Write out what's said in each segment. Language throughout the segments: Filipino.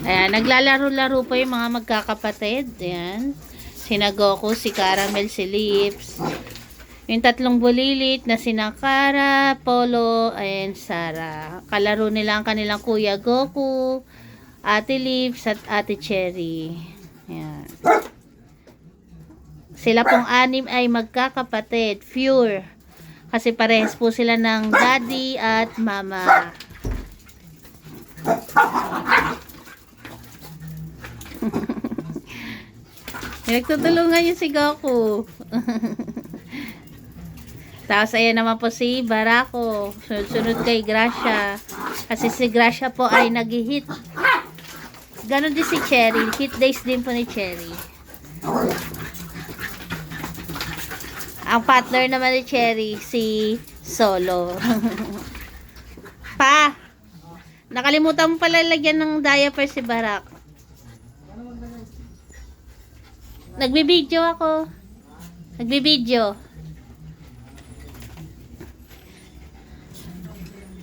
Ayan, naglalaro-laro po yung mga magkakapatid. Ayan. Sina Goku, si Caramel, si Lips. Yung tatlong bulilit na sina Kara, Polo, and Sara. Kalaro nila ang kanilang kuya Goku, Ate Lips, at Ate Cherry. Ayan. Sila pong anim ay magkakapatid. Pure. Kasi parehas po sila ng daddy at mama. Nagtutulungan niyo si Goku. Tapos ayan naman po si Barako. Sunod-sunod kay Gracia. Kasi si Gracia po ay nag-hit. Ganon din si Cherry. Hit days din po ni Cherry. Ang partner naman ni Cherry, si Solo. pa! Nakalimutan mo pala lagyan ng diaper si Barak. Nagbibideo ako. Nagbibideo.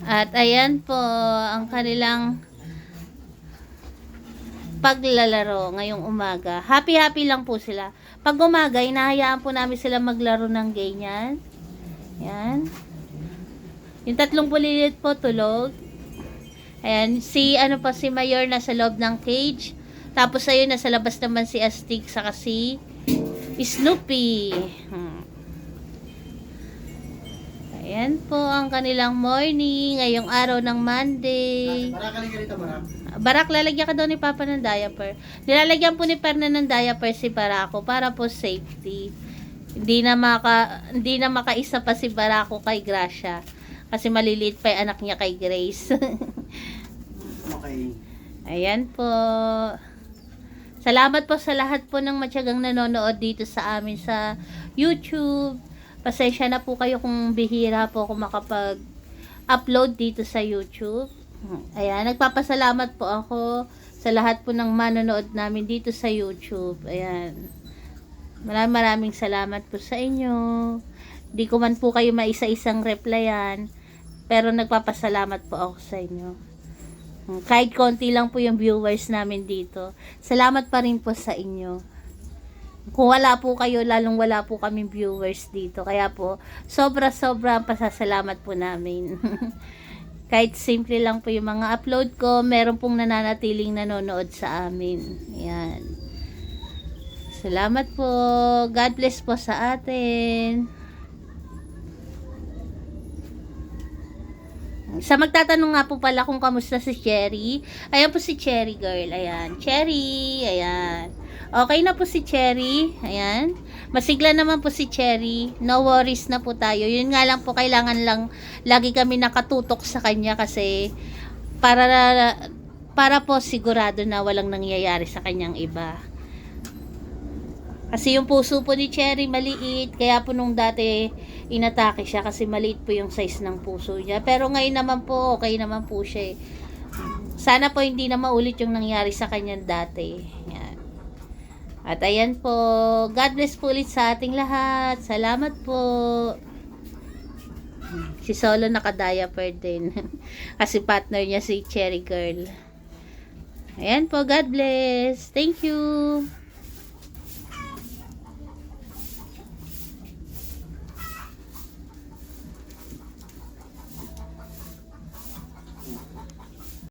At ayan po ang kanilang paglalaro ngayong umaga. Happy-happy lang po sila. Pag umaga, inahayaan po namin sila maglaro ng ganyan. Yan. Yung tatlong bulilit po tulog. Ayan, si ano pa si Mayor nasa loob ng cage. Tapos ayun nasa labas naman si Astig saka si Snoopy. Hmm. Ayan po ang kanilang morning ngayong araw ng Monday. Barakali ka rito, Barak. Barak, lalagyan ka daw ni Papa ng diaper. Nilalagyan po ni Perna ng diaper si Barako para po safety. Hindi na maka hindi na makaisa pa si Barako kay Gracia kasi maliliit pa yung anak niya kay Grace. Okay. Ayan po. Salamat po sa lahat po ng matyagang nanonood dito sa amin sa YouTube. Pasensya na po kayo kung bihira po ako makapag-upload dito sa YouTube. Ayan, nagpapasalamat po ako sa lahat po ng manonood namin dito sa YouTube. Ayan. Maraming maraming salamat po sa inyo. Di ko man po kayo maisa-isang replyan, pero nagpapasalamat po ako sa inyo. Kahit konti lang po yung viewers namin dito. Salamat pa rin po sa inyo. Kung wala po kayo, lalong wala po kaming viewers dito. Kaya po, sobra-sobra ang pasasalamat po namin. Kahit simple lang po yung mga upload ko, meron pong nananatiling nanonood sa amin. Yan. Salamat po. God bless po sa atin. Sa magtatanong nga po pala kung kamusta si Cherry. Ayan po si Cherry girl. Ayan. Cherry. Ayan. Okay na po si Cherry. Ayan. Masigla naman po si Cherry. No worries na po tayo. Yun nga lang po, kailangan lang lagi kami nakatutok sa kanya kasi para para po sigurado na walang nangyayari sa kanyang iba. Kasi yung puso po ni Cherry maliit, kaya po nung dati inatake siya kasi maliit po yung size ng puso niya. Pero ngayon naman po, okay naman po siya eh. Sana po hindi na maulit yung nangyari sa kanyang dati. Yan. At ayan po, God bless po ulit sa ating lahat. Salamat po. Si Solo naka-diaper din. kasi partner niya si Cherry Girl. Ayan po, God bless. Thank you.